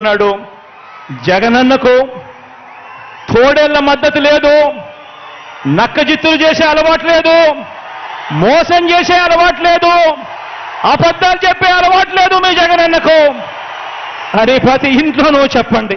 ఉన్నాడు. జగనన్నకు తోడేళ్ళ మద్దతు లేదు. నక్కజిత్తులు చేసే అలవాటు లేదు. మోసం చేసే అలవాటు లేదు. అబద్ధాలు చెప్పే అలవాటు లేదు మీ జగనన్నకు. అని ప్రతి ఇంట్లోనూ చెప్పండి.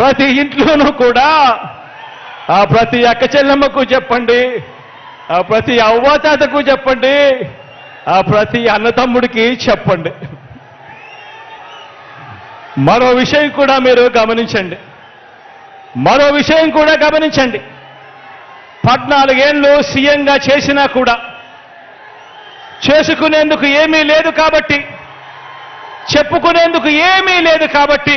ప్రతి ఇంట్లోనూ కూడా ఆ ప్రతి అక్క చెల్లెమ్మకు చెప్పండి ఆ ప్రతి అవ్వాతాతకు చెప్పండి ఆ ప్రతి అన్నతమ్ముడికి చెప్పండి. మరో విషయం కూడా మీరు గమనించండి. మరో విషయం కూడా గమనించండి. పద్నాలుగేళ్ళు సీఎంగా చేసినా కూడా చేసుకునేందుకు ఏమీ లేదు కాబట్టి చెప్పుకునేందుకు ఏమీ లేదు కాబట్టి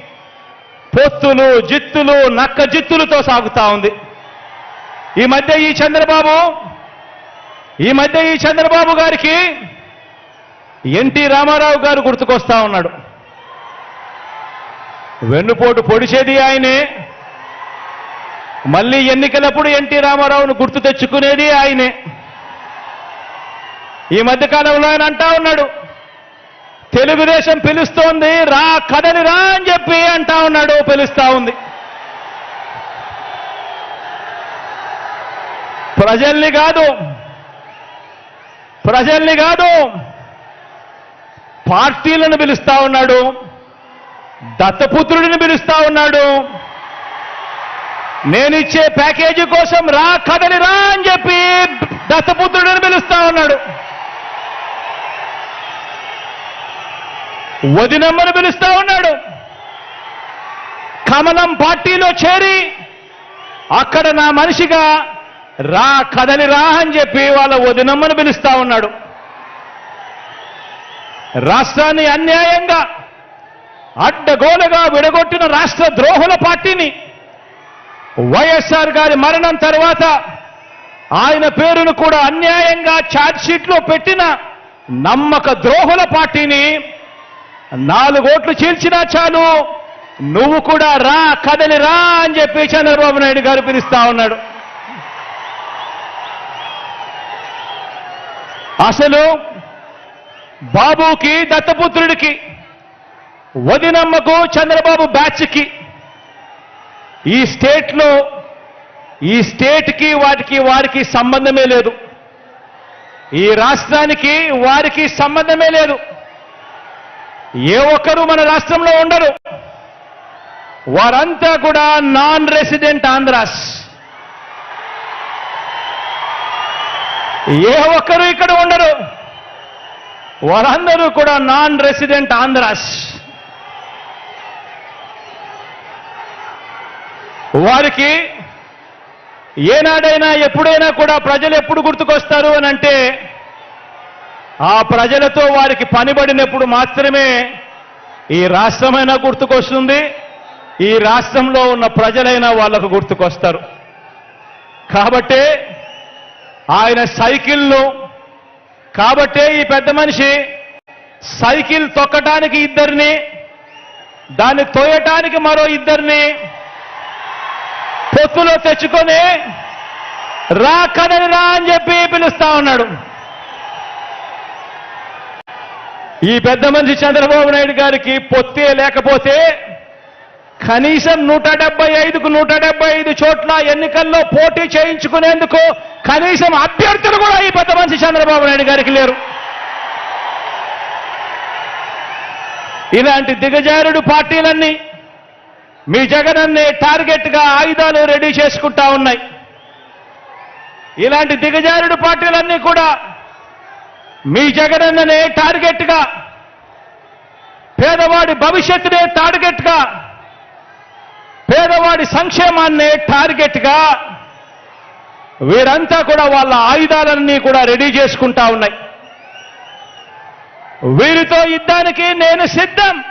పొత్తులు జిత్తులు నక్క జిత్తులతో సాగుతా ఉంది. ఈ మధ్య ఈ చంద్రబాబు ఈ మధ్య ఈ చంద్రబాబు గారికి ఎన్టీ రామారావు గారు గుర్తుకొస్తా ఉన్నాడు. వెన్నుపోటు పొడిచేది ఆయనే. మళ్ళీ ఎన్నికలప్పుడు ఎన్టీ రామారావును గుర్తు తెచ్చుకునేది ఆయనే. ఈ మధ్యకాలంలో ఆయన అంటా ఉన్నాడు తెలుగుదేశం పిలుస్తోంది రా కదలి రా అని చెప్పి అంటా ఉన్నాడు పిలుస్తా ఉంది. ప్రజల్ని కాదు ప్రజల్ని కాదు పార్టీలను పిలుస్తా ఉన్నాడు దత్తపుత్రుడిని పిలుస్తా ఉన్నాడు. నేనిచ్చే ప్యాకేజీ కోసం రా కదలి రా అని చెప్పి దత్తపుత్రుడిని పిలుస్తా ఉన్నాడు వదినమ్మను పిలుస్తా ఉన్నాడు. కమలం పార్టీలో చేరి అక్కడ నా మనిషిగా రా కదలి రా అని చెప్పి వాళ్ళ వదినమ్మను పిలుస్తా ఉన్నాడు. రాష్ట్రాన్ని అన్యాయంగా అడ్డగోలుగా విడగొట్టిన రాష్ట్ర ద్రోహుల పార్టీని వైఎస్ఆర్ గారి మరణం తర్వాత ఆయన పేరును కూడా అన్యాయంగా ఛార్జ్షీట్లో పెట్టిన నమ్మక ద్రోహుల పార్టీని నాలుగోట్లు చీల్చినా చాలు. నువ్వు కూడా రా కదలి రా అని చెప్పి చంద్రబాబు నాయుడు గారు పిలుస్తా ఉన్నాడు. అసలు బాబుకి దత్తపుత్రుడికి వదినమ్మకు చంద్రబాబు బ్యాచ్కి ఈ స్టేట్లో ఈ స్టేట్కి వాటికి వారికి సంబంధమే లేదు. ఈ రాష్ట్రానికి వారికి సంబంధమే లేదు. ఏ ఒక్కరూ మన రాష్ట్రంలో ఉండరు. వారంతా కూడా నాన్ రెసిడెంట్ ఆంధ్రాస్ ఏ ఒక్కరు ఇక్కడ ఉండరు. వారందరూ కూడా నాన్ రెసిడెంట్ ఆంధ్రాస్ వారికి ఏనాడైనా ఎప్పుడైనా కూడా ప్రజలు ఎప్పుడు గుర్తుకొస్తారు అని అంటే ఆ ప్రజలతో వారికి పనిబడినప్పుడు మాత్రమే ఈ రాష్ట్రమైనా గుర్తుకొస్తుంది. ఈ రాష్ట్రంలో ఉన్న ప్రజలైనా వాళ్ళకు గుర్తుకొస్తారు. కాబట్టే ఆయన సైకిల్ను కాబట్టే ఈ పెద్ద మనిషి సైకిల్ తొక్కటానికి ఇద్దరిని దాన్ని తోయటానికి మరో ఇద్దరిని పొత్తులో తెచ్చుకొని రా కదని రా అని చెప్పి పిలుస్తా ఉన్నాడు. ఈ పెద్ద మనిషి చంద్రబాబు నాయుడు గారికి పొత్తే లేకపోతే కనీసం నూట డెబ్బై ఐదుకు నూట డెబ్బై ఐదు చోట్ల ఎన్నికల్లో పోటీ చేయించుకునేందుకు కనీసం అభ్యర్థులు కూడా ఈ పెద్ద మనిషి చంద్రబాబు నాయుడు గారికి లేరు. ఇలాంటి దిగజారుడు పార్టీలన్నీ మీ జగనన్నే టార్గెట్గా ఆయుధాలు రెడీ చేసుకుంటా ఉన్నాయి. ఇలాంటి దిగజారుడు పార్టీలన్నీ కూడా మీ జగనన్ననే టార్గెట్గా పేదవాడి భవిష్యత్తునే టార్గెట్గా పేదవాడి సంక్షేమాన్నే టార్గెట్గా వీరంతా కూడా వాళ్ళ ఆయుధాలన్నీ కూడా రెడీ చేసుకుంటా ఉన్నాయి. వీరితో యుద్ధానికి నేను సిద్ధం.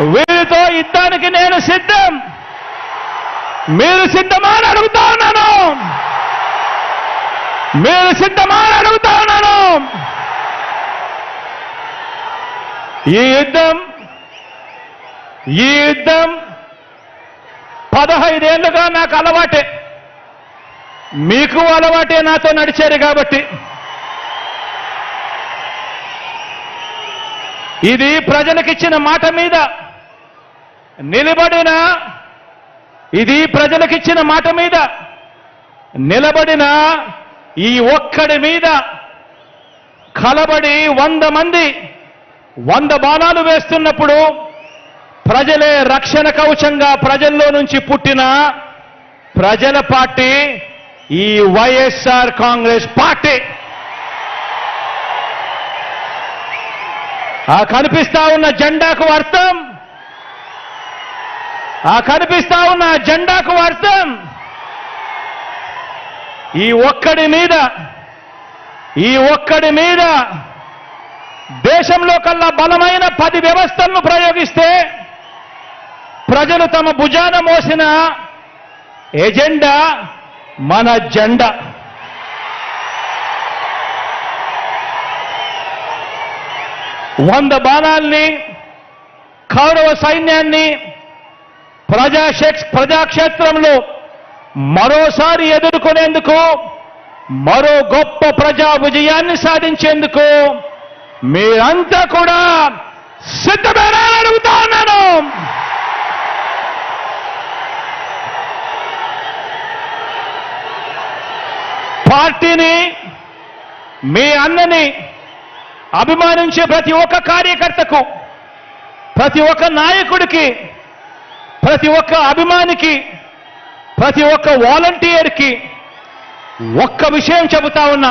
వీరితో యుద్ధానికి నేను సిద్ధం. మీరు సిద్ధమా అని అడుగుతా ఉన్నాను. మీరు సిద్ధమా అడుగుతా ఉన్నాను. ఈ యుద్ధం ఈ యుద్ధం పదహైదేళ్ళుగా నాకు అలవాటే. మీకు అలవాటే నాతో నడిచారు కాబట్టి. ఇది ప్రజలకిచ్చిన మాట మీద నిలబడిన ఇది ప్రజలకిచ్చిన మాట మీద నిలబడిన ఈ ఒక్కడి మీద కలబడి వంద మంది వంద బాణాలు వేస్తున్నప్పుడు ప్రజలే రక్షణ కవచంగా ప్రజల్లో నుంచి పుట్టిన ప్రజల పార్టీ ఈ వైఎస్ఆర్ కాంగ్రెస్ పార్టీ. ఆ కనిపిస్తా ఉన్న జెండాకు అర్థం. ఆ కనిపిస్తా ఉన్న జెండాకు అర్థం. ఈ ఒక్కడి మీద ఈ ఒక్కడి మీద దేశంలో కల్లా బలమైన పది వ్యవస్థలను ప్రయోగిస్తే ప్రజలు తమ భుజాన మోసిన ఎజెండా మన జెండా. వంద బాణాల్ని కౌరవ సైన్యాన్ని ప్రజాక్షే- ప్రజాక్షేత్రంలో మరోసారి ఎదుర్కొనేందుకు మరో గొప్ప ప్రజా విజయాన్ని సాధించేందుకు మీరంతా కూడా సిద్ధమేనా అడుగుతా ఉన్నాను. పార్టీని మీ అన్నని అభిమానించే ప్రతి ఒక్క కార్యకర్తకు ప్రతి ఒక్క నాయకుడికి ప్రతి ఒక్క అభిమానికి ప్రతి ఒక్క వాలంటీర్కి ఒక్క విషయం చెబుతా ఉన్నా.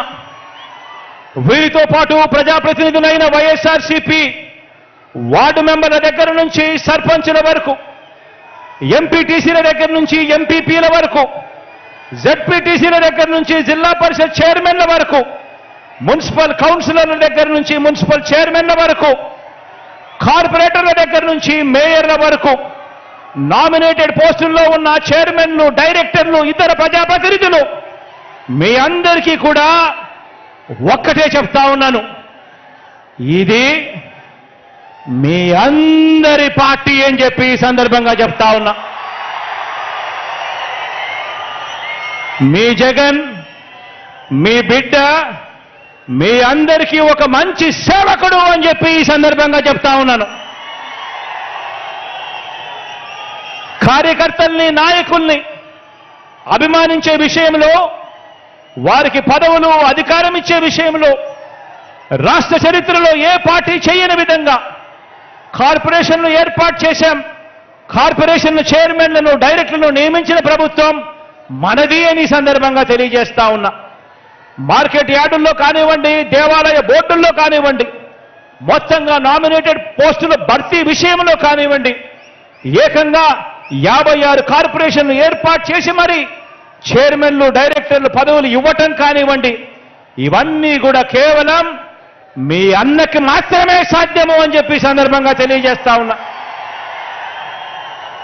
వీరితో పాటు ప్రజాప్రతినిధులైన వైఎస్ఆర్సీపీ వార్డు మెంబర్ల దగ్గర నుంచి సర్పంచుల వరకు ఎంపీటీసీల దగ్గర నుంచి ఎంపీపీల వరకు జెడ్పీటీసీల దగ్గర నుంచి జిల్లా పరిషత్ చైర్మన్ల వరకు మున్సిపల్ కౌన్సిలర్ల దగ్గర నుంచి మున్సిపల్ చైర్మన్ల వరకు కార్పొరేటర్ల దగ్గర నుంచి మేయర్ల వరకు నామినేటెడ్ పోస్టుల్లో ఉన్న చైర్మన్లు డైరెక్టర్లు ఇతర ప్రజాప్రతినిధులు మీ అందరికీ కూడా ఒక్కటే చెప్తా ఉన్నాను. ఇది మీ అందరి పార్టీ అని చెప్పి ఈ సందర్భంగా చెప్తా ఉన్నా. మీ జగన్ మీ బిడ్డ మీ అందరికీ ఒక మంచి సేవకుడు అని చెప్పి ఈ సందర్భంగా చెప్తా ఉన్నాను. కార్యకర్తల్ని నాయకుల్ని అభిమానించే విషయంలో వారికి పదవులు అధికారం ఇచ్చే విషయంలో రాష్ట్ర చరిత్రలో ఏ పార్టీ చేయని విధంగా కార్పొరేషన్లు ఏర్పాటు చేశాం. కార్పొరేషన్ల చైర్మన్లను డైరెక్టర్లను నియమించిన ప్రభుత్వం మనది అని సందర్భంగా తెలియజేస్తా ఉన్నా. మార్కెట్ యార్డుల్లో కానివ్వండి దేవాలయ బోర్డుల్లో కానివ్వండి మొత్తంగా నామినేటెడ్ పోస్టుల భర్తీ విషయంలో కానివ్వండి ఏకంగా యాభై ఆరు కార్పొరేషన్లు ఏర్పాటు చేసి మరి చైర్మన్లు డైరెక్టర్లు పదవులు ఇవ్వటం కానివ్వండి ఇవన్నీ కూడా కేవలం మీ అన్నకి మాత్రమే సాధ్యము అని చెప్పి సందర్భంగా తెలియజేస్తా ఉన్నా.